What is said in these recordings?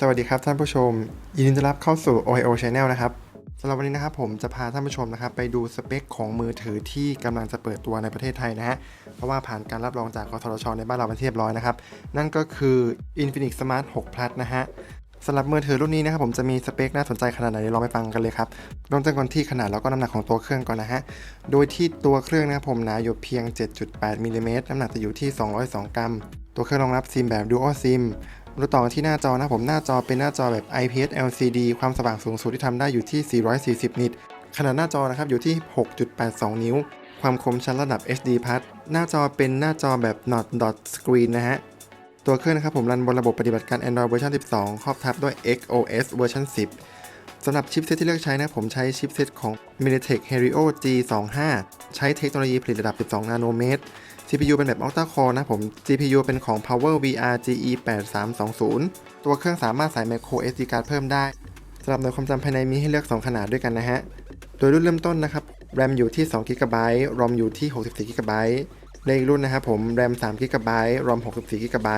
สวัสดีครับท่านผู้ชม ยินดีต้อนรับเข้าสู่ OIO Channel นะครับสำหรับวันนี้นะครับผมจะพาท่านผู้ชมนะครับไปดูสเปคของมือถือที่กำลังจะเปิดตัวในประเทศไทยนะฮะ เพราะว่าผ่านการรับรองจากกสทชในบ้านเราเป็นที่เรียบร้อยนะครับ นั่นก็คือ Infinix Smart 6 Plus นะฮะสำหรับมือถือรุ่นนี้นะครับผมจะมีสเปคน่าสนใจขนาดไหนเดี๋ยวลองไปฟังกันเลยครับเริ่มจากก่อนที่ขนาดแล้วก็น้ำหนักของตัวเครื่องก่อนนะฮะ โดยที่ตัวเครื่องนะครับผมหนาอยู่เพียง 7.8มิลลิเมตรน้ำหนักจะอยู่ที่ 202 กรัม ตัวเครื่องรองรับซิมแบบ Dual SIM ดูต่อที่หน้าจอนะผมหน้าจอเป็นหน้าจอแบบ IPS LCD ความสว่างสูงสุดที่ทำได้อยู่ที่ 440 นิต ขนาดหน้าจอนะครับอยู่ที่ 6.82 นิ้ว ความคมชัดระดับ HD Plus หน้าจอเป็นหน้าจอแบบ Not Dot Screen นะฮะตัวเครื่องนะครับผมรันบนระบบปฏิบัติการ Android เวอร์ชัน12 ครอบทับด้วย XOS เวอร์ชัน10 สำหรับชิปเซตที่เลือกใช้นะผมใช้ชิปเซตของ MediaTek Helio G25 ใช้เทคโนโลยีผลิตระดับ 12 นาโนเมตร CPU เป็นแบบ Octa Core นะผม GPU เป็นของ Power VR GE 8320 ตัวเครื่องสามารถใส่ micro SD card เพิ่มได้สำหรับหน่วยความจำภายในมีให้เลือก 2 ขนาดด้วยกันนะฮะ โดยรุ่นเริ่มต้นนะครับ RAM อยู่ที่ 2 GB ROM อยู่ที่ 64 GB เลขรุ่นนะครับผม RAM 3 GB ROM 64 GB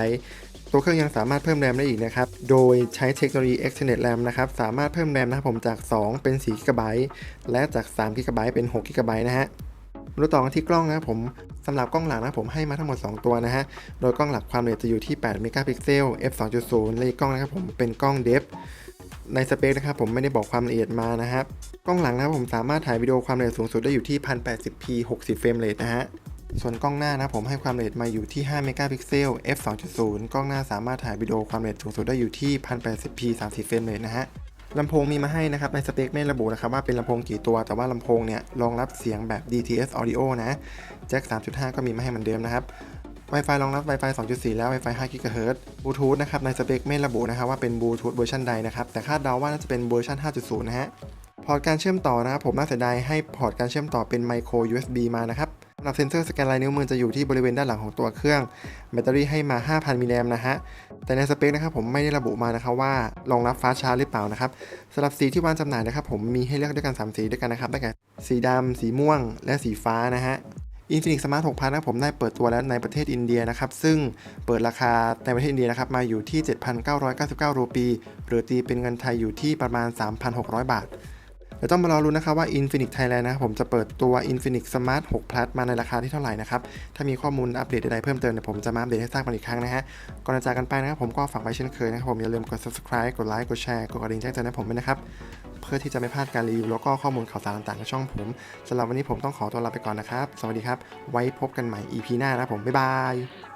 ตัวเครื่องยังสามารถเพิ่มแรมได้อีกนะครับ โดยใช้เทคโนโลยี Extended RAM นะครับ สามารถเพิ่มแรมนะครับผมจาก 2 เป็น4 GB และจาก3 GB เป็น6 GB นะฮะรูต่อกันที่กล้องนะครับผมสำหรับกล้องหลังนะผมให้มาทั้งหมด 2 ตัวนะฮะ โดยกล้องหลักความละเอียดจะอยู่ที่ 8 เมกะพิกเซล f 2.0 และอีกกล้องนะครับผมเป็นกล้องเดฟในสเปคนะครับผมไม่ได้บอกความละเอียดมานะครับ กล้องหลังนะครับผมสามารถถ่ายวิดีโอความละเอียดสูงสุดได้อยู่ที่ 1080p 60 เฟรมเรทนะฮะ ส่วนกล้องหน้านะผมให้ความละเอียดมาอยู่ที่ 5 เมกะพิกเซล f 2.0 กล้องหน้าสามารถถ่ายวิดีโอความละเอียดสูงสุดได้อยู่ที่ 1080p 30เฟรมเรทนะฮะลำโพงมีมาให้นะครับ ในสเปคไม่ระบุนะครับว่าเป็นลำโพงกี่ตัว แต่ว่าลำโพงเนี่ยรองรับเสียงแบบ DTS Audio นะแจ็ค 3.5 ก็มีมาให้เหมือนเดิมนะครับ Wi-Fi รองรับ Wi-Fi 2.4 และ Wi-Fi 5 GHz บลูทูธนะครับ ในสเปคไม่ระบุนะครับว่าเป็นบลูทูธเวอร์ชันใดนะครับ แต่คาดเดาว่าน่าจะเป็นเวอร์ชัน5.0 นะฮะ พอร์ตการเชื่อมต่อนะครับผมน่าเสียดายให้พอร์ตการเชื่อมต่อเป็น Micro USB มานะครับ สำหรับเซนเซอร์สแกนลายนิ้วมือจะอยู่ที่บริเวณด้านหลังของตัวเครื่อง แบตเตอรี่ให้มา 5,000 มิลลิแอมป์นะฮะ แต่ในสเปคนะครับผมไม่ได้ระบุมานะครับว่ารองรับฟ้าชาร์จหรือเปล่านะครับสำหรับสีที่วางจำหน่ายนะครับผมมีให้เลือกด้วยกัน 3 สีด้วยกันนะครับได้แก่สีดำสีม่วง และสีฟ้านะฮะ Infinix Smart 6 0 0 0นะผมได้เปิดตัวแล้วในประเทศอินเดียนะครับ ซึ่งเปิดราคาในประเทศอินเดียนะครับ มาอยู่ที่ 7,999 รูปี หรือตีเป็นเงินไทยอยู่ที่ประมาณ 3,600 บาท เดี๋ยวต้องมารอรุ้นะครับว่า Infinix Thailand นะครับผมจะเปิดตัว Infinix Smart 6 Plus มาในราคาที่เท่าไหร่นะครับ ถ้ามีข้อมูลอัปเดตใดๆเพิ่มเติมเดี๋ยผมจะมาอัปเดตให้ทราบกันอีกครั้งนะฮะ ก่อนจะจากกันไปนะครับผมก็ฝากไว้เช่นเคยนะครับผมอย่าลืมกด subscribe กดไลค์กดแชร์กดกระดิ่งแจ้งเตือนให้ผมด้วยนะครับ เพื่อที่จะไม่พลาดการรีวิวแล้วก็ข้อมูลข่าวสารต่างๆในช่องผมสำหรับวันนี้ผมต้องขอตัวลาไปก่อนนะครับ สวัสดีครับ ไว้พบกันใหม่ EP หน้านะครับผมบ๊ายบาย